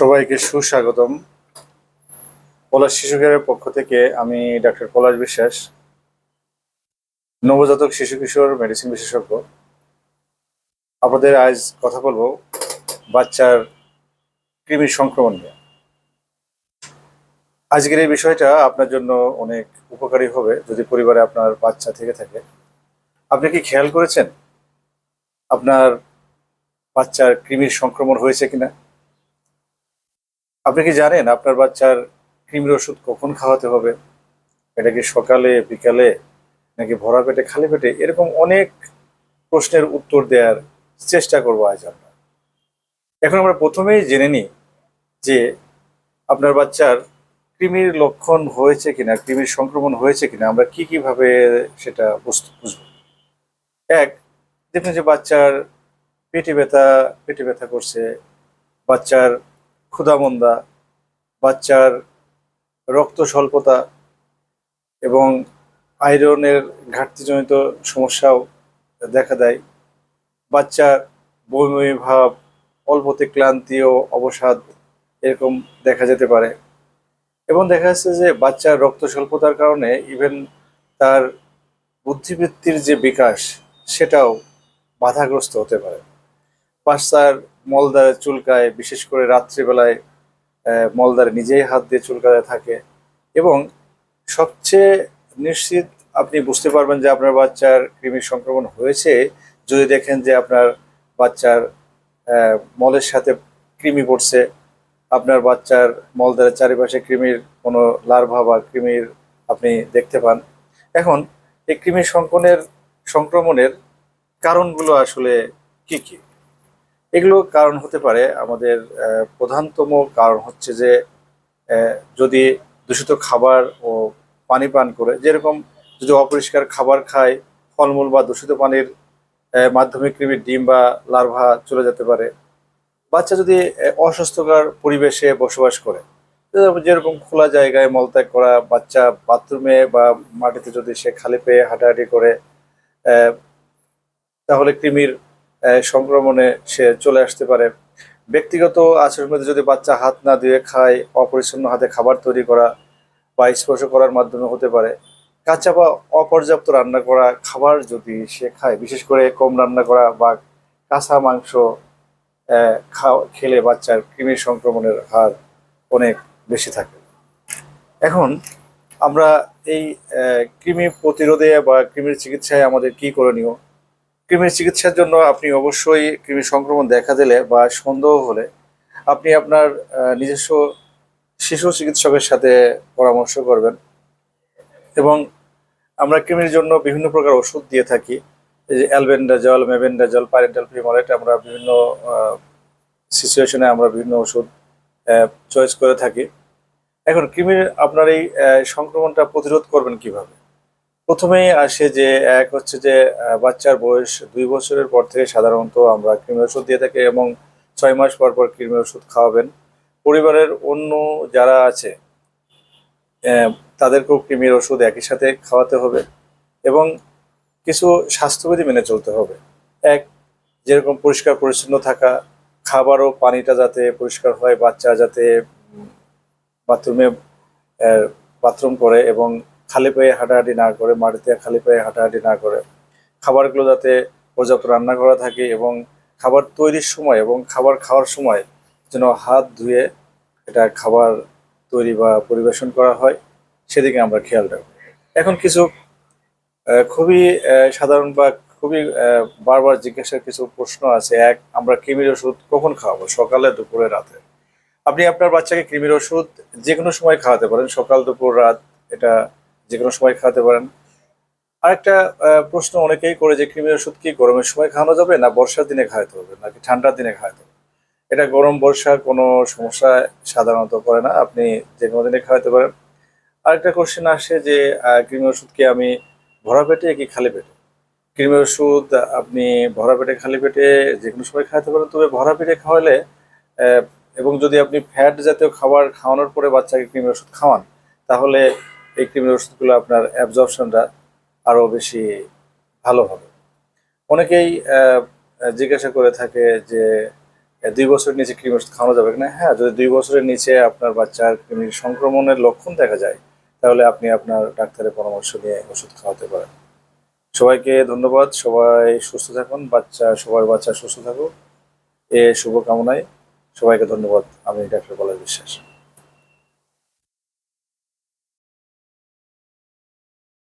সবাইকে সুস্বাগতম। পলাশ শিশু কেয়ারের পক্ষ থেকে আমি ডাক্তার পলাশ বিশ্বাস, নবজাতক শিশু কিশোর মেডিসিন বিশেষজ্ঞ। আপনাদের আজ কথা বলব বাচ্চার কৃমির সংক্রমণ নিয়ে। আজকের এই বিষয়টা আপনার জন্য অনেক উপকারী হবে যদি পরিবারে আপনার বাচ্চা থেকে থাকে। আপনি কি খেয়াল করেছেন আপনার বাচ্চার কৃমির সংক্রমণ হয়েছে কিনা? আপনি কি জানেন আপনার বাচ্চার কৃমির ওষুধ কখন খাওয়াতে হবে? এটা কি সকালে, বিকালে, নাকি ভরা পেটে, খালি পেটে? এরকম অনেক প্রশ্নের উত্তর দেওয়ার চেষ্টা করব আজ আমরা। এখন আমরা প্রথমেই জেনে নিই যে আপনার বাচ্চার কৃমির লক্ষণ হয়েছে কিনা, কৃমির সংক্রমণ হয়েছে কিনা, আমরা কি কীভাবে সেটা বুঝব? এক, দেখুন যে বাচ্চার পেটে ব্যথা পেটে ব্যথা করছে, বাচ্চার ক্ষুধামন্দা, বাচ্চার রক্ত স্বল্পতা এবং আয়রনের ঘাটতিজনিত সমস্যাও দেখা দেয়। বাচ্চার বমি ভাব অল্পতে ক্লান্তি ও অবসাদ এরকম দেখা যেতে পারে। এবং দেখা যাচ্ছে যে বাচ্চার রক্ত স্বল্পতার কারণে ইভেন তার বুদ্ধিবৃত্তির যে বিকাশ, সেটাও বাধাগ্রস্ত হতে পারে। বাচ্চার মলদারে চুলকায়, বিশেষ করে রাত্রিবেলায় মলদারে নিজেই হাত দিয়ে চুলকাতে থাকে। এবং সবচেয়ে নিশ্চিত আপনি বুঝতে পারবেন যে আপনার বাচ্চার কৃমির সংক্রমণ হয়েছে। যদি দেখেন যে আপনার বাচ্চার মলের সাথে কৃমি পড়ছে, আপনার বাচ্চার মলদারের চারিপাশে কৃমির কোনো লার্ভা বা কৃমির আপনি দেখতে পান। এখন, এই কৃমি সংক্রমণের সংক্রমণের কারণগুলো আসলে কি কি? এগুলো কারণ হতে পারে, আমাদের প্রধানতম কারণ হচ্ছে যে যদি দূষিত খাবার ও পানি পান করে, যেরকম যদি অপরিষ্কার খাবার খায়, ফলমূল বা দূষিত পানির মাধ্যমে কৃমির ডিম বা লার্ভা চলে যেতে পারে। বাচ্চা যদি অস্বাস্থ্যকর পরিবেশে বসবাস করে, যেরকম খোলা জায়গায় মলত্যাগ করা, বাচ্চা বাথরুমে বা মাটিতে যদি সে খালি পেয়ে হাঁটাহাঁটি করে তাহলে কৃমির সংক্রমণে সে চলে আসতে পারে। ব্যক্তিগত আচরণের মধ্যে যদি বাচ্চা হাত না ধুয়ে খায়, অপরিচ্ছন্ন হাতে খাবার তৈরি করা বা স্পর্শ করার মাধ্যমে হতে পারে। কাঁচা বা অপর্যাপ্ত রান্না করা খাবার যদি সে খায়, বিশেষ করে কম রান্না করা বা কাঁচা মাংস খেলে বাচ্চার কৃমির সংক্রমণের হার অনেক বেশি থাকে। এখন আমরা এই কৃমি প্রতিরোধে বা কৃমির চিকিৎসায় আমাদের কি করণীয়? কৃমির চিকিৎসার জন্য আপনি অবশ্যই কৃমি সংক্রমণ দেখা দিলে বা সন্দেহ হলে আপনি আপনার নিজস্ব শিশু চিকিৎসকের সাথে পরামর্শ করবেন। এবং আমরা কৃমির জন্য বিভিন্ন প্রকার ওষুধ দিয়ে থাকি। এই যে অ্যালবেন্ডাজল মেবেন্ডাজল প্যারেন্টাল ফিমোলেট আমরা বিভিন্ন সিচুয়েশনে আমরা বিভিন্ন ওষুধ চয়েস করে থাকি। এখন কৃমির আপনার এই সংক্রমণটা প্রতিরোধ করবেন কীভাবে? প্রথমেই আসে যে, এক হচ্ছে যে বাচ্চার বয়স দুই বছরের পর থেকে সাধারণত আমরা কৃমি ওষুধ দিয়ে থাকি এবং ছয় মাস পর পর কৃমি ওষুধ খাওয়াবেন। পরিবারের অন্য যারা আছে তাদেরকেও কৃমির ওষুধ একই সাথে খাওয়াতে হবে এবং কিছু স্বাস্থ্যবিধি মেনে চলতে হবে। এক, যেরকম পরিষ্কার পরিচ্ছন্ন থাকা খাবার ও পানিটা যাতে পরিষ্কার হয়, বাচ্চা যাতে বাথরুমে বাথরুম করে এবং খালি পায়ে হাঁটাহাঁটি না করে, মাটিতে খালি পায়ে হাঁটাহাঁটি না করে। খাবারগুলো যাতে পর্যাপ্ত রান্না করা থাকে এবং খাবার তৈরির সময় এবং খাবার খাওয়ার সময় যেন হাত ধুয়ে এটা খাবার তৈরি বা পরিবেশন করা হয়, সেদিকে আমরা খেয়াল রাখব। এখন কিছু খুবই সাধারণ বা খুবই বারবার জিজ্ঞাসার কিছু প্রশ্ন আছে। এক, আমরা কৃমির ওষুধ কখন খাওয়াবো? সকালে, দুপুরে, রাতে? আপনি আপনার বাচ্চাকে কৃমির ওষুধ যে কোনো সময় খাওয়াতে পারেন। সকাল, দুপুর, রাত, এটা যে কোনো সময় খাওয়াতে পারেন। আরেকটা প্রশ্ন অনেকেই করে যে কৃমির ওষুধ কি গরমের সময় খাওয়ানো যাবে না বর্ষার দিনে খাওয়াতে হবে নাকি ঠান্ডার দিনে খাওয়াতে হবে? এটা গরম বর্ষার কোনো সমস্যা সাধারণত করে না আপনি যে কোনো দিনে খাওয়াতে পারেন। আরেকটা কোশ্চেন আসে যে আহ, কৃমির ওষুধ কি আমি ভরা পেটে কি খালি পেটে? কৃমির ওষুধ আপনি ভরা পেটে খালি পেটে যে কোনো সময় খাওয়াতে পারেন তবে ভরা পেটে খাওয়ালে এবং যদি আপনি ফ্যাট জাতীয় খাবার খাওয়ানোর পরে বাচ্চাকে কৃমির ওষুধ খাওয়ান তাহলে এই কৃমির ওষুধগুলো আপনার অ্যাবজর্পশনটা আরও বেশি ভালো হবে। অনেকেই জিজ্ঞাসা করে থাকে যে দুই বছরের নিচে কৃমি ওষুধ খাওয়ানো যাবে না হ্যাঁ যদি দুই বছরের নিচে আপনার বাচ্চার কৃমির সংক্রমণের লক্ষণ দেখা যায়, তাহলে আপনি আপনার ডাক্তারের পরামর্শ নিয়ে ওষুধ খাওয়াতে পারেন। সবাইকে ধন্যবাদ। সবাই সুস্থ থাকুন। বাচ্চা, সবার বাচ্চা সুস্থ থাকুক। এ, শুভকামনায় সবাইকে ধন্যবাদ। আমি ডাক্তার পলাশ বিশ্বাস।